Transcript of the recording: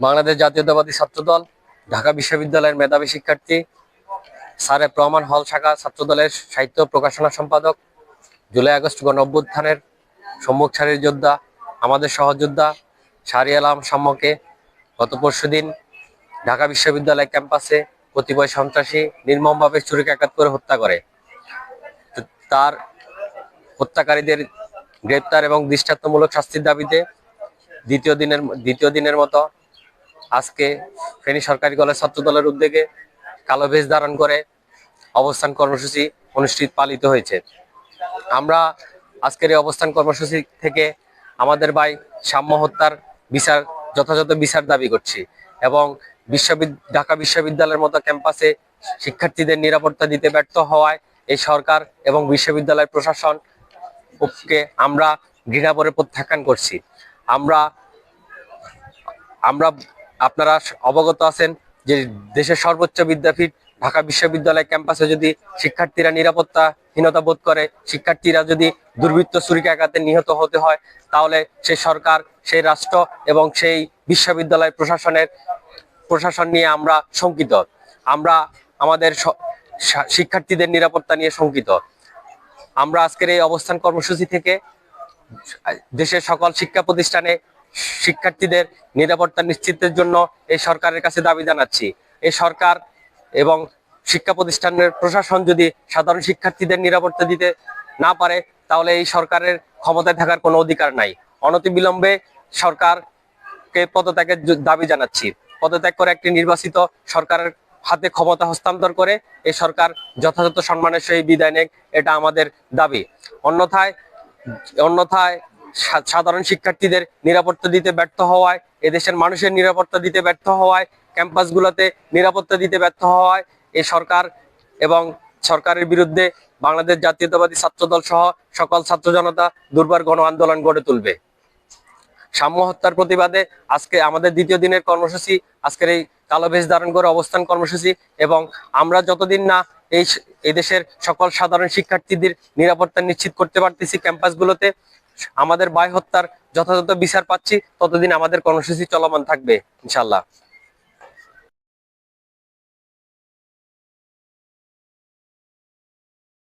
বাংলাদেশ জাতীয়তাবাদী ছাত্রদল, ঢাকা বিশ্ববিদ্যালয়ের মেধাবী শিক্ষার্থী স্যারের প্রমাণ হল শাখা ছাত্রদলের সাহিত্য প্রকাশনা সম্পাদক, জুলাই আগস্ট গণ অভ্যুত্থানের সম্মুখ সারির যোদ্ধা, আমাদের সহযোদ্ধা শাহরি আলম সাম্যকে গত পরশুদিন ঢাকা বিশ্ববিদ্যালয় ক্যাম্পাসে কতিপয় সন্ত্রাসী নির্মমভাবে ছুরিকাঘাত করে হত্যা করে। তার হত্যাকারীদের গ্রেপ্তার এবং দৃষ্টান্তমূলক শাস্তির দাবিতে দ্বিতীয় দিনের দ্বিতীয় দিনের মতো আজকে ফেনী সরকারি কলেজ ছাত্র দলের উদ্যোগে কালো ভেজ ধারণ করে অবস্থান কর্মসূচি অনুষ্ঠিত পালিত হয়েছে। আমরা আজকের এই অবস্থান কর্মসূচি থেকে আমাদের ভাই সাম্য হত্যার বিচার, যথাযথ বিচার দাবি করছি এবং বিশ্ববিদ, ঢাকা বিশ্ববিদ্যালয়ের মতো ক্যাম্পাসে শিক্ষার্থীদের নিরাপত্তা দিতে ব্যর্থ হওয়ায় এই সরকার এবং বিশ্ববিদ্যালয় প্রশাসন কে আমরা ঘৃণাভরে প্রত্যাখ্যান করছি। আমরা আমরা আপনারা অবগত আছেন যে দেশের সর্বোচ্চ বিদ্যাপীঠ, ঢাকা বিশ্ববিদ্যালয় ক্যাম্পাসে যদি শিক্ষার্থীরা নিরাপত্তাহীনতা বোধ করে, শিক্ষার্থীরা যদি দুর্বৃত্ত ছুরিকাঘাতে নিহত হতে হয়, তাহলে সেই সরকার, সেই রাষ্ট্র এবং সেই বিশ্ববিদ্যালয় প্রশাসনের, প্রশাসন নিয়ে আমরা শঙ্কিত। আমরা আমাদের শিক্ষার্থীদের নিরাপত্তা নিয়ে শঙ্কিত। আমরা আজকের এই অবস্থান কর্মসূচি থেকে দেশের সকল শিক্ষা প্রতিষ্ঠানে শিক্ষার্থীদের নিরাপত্তা নিশ্চিতের জন্য এই সরকারের কাছে দাবি জানাচ্ছি। এই সরকার এবং শিক্ষা প্রতিষ্ঠানের প্রশাসন যদি সাধারণ শিক্ষার্থীদের নিরাপত্তা দিতে না পারে, তাহলে এই সরকারের ক্ষমতায় থাকার কোনো অধিকার নাই। অনতিবিলম্বে সরকারকে পদত্যাগের দাবি জানাচ্ছি। পদত্যাগ করে একটি নির্বাচিত সরকারের হাতে ক্ষমতা হস্তান্তর করে এই সরকার যথাযথ সম্মানের সহিত বিদায় নেক, এটা আমাদের দাবি। অন্যথায় অন্যথায় সাধারণ শিক্ষার্থীদের নিরাপত্তা দিতে ব্যর্থ হওয়ায়, এদেশের মানুষের নিরাপত্তা দিতে ব্যর্থ হওয়ায়, ক্যাম্পাসগুলোতে নিরাপত্তা দিতে ব্যর্থ হওয়ায় এই সরকার এবং সরকারের বিরুদ্ধে বাংলাদেশ জাতীয়তাবাদী ছাত্রদল সহ সকল ছাত্র জনতা দুর্বার গণ আন্দোলন গড়ে তুলবে। সাম্য হত্যার প্রতিবাদে আজকে আমাদের দ্বিতীয় দিনের কর্মসূচি, আজকের এই কালো বেশ ধারণ করে অবস্থান কর্মসূচি এবং আমরা যতদিন না এই এদেশের সকল সাধারণ শিক্ষার্থীদের নিরাপত্তা নিশ্চিত করতে পারতেছি ক্যাম্পাসগুলোতে আমাদের বাই হত্যার যথাযথ বিচার পাচ্ছি ততদিন আমাদের কর্মসূচি চলমান থাকবে ইনশাল্লাহ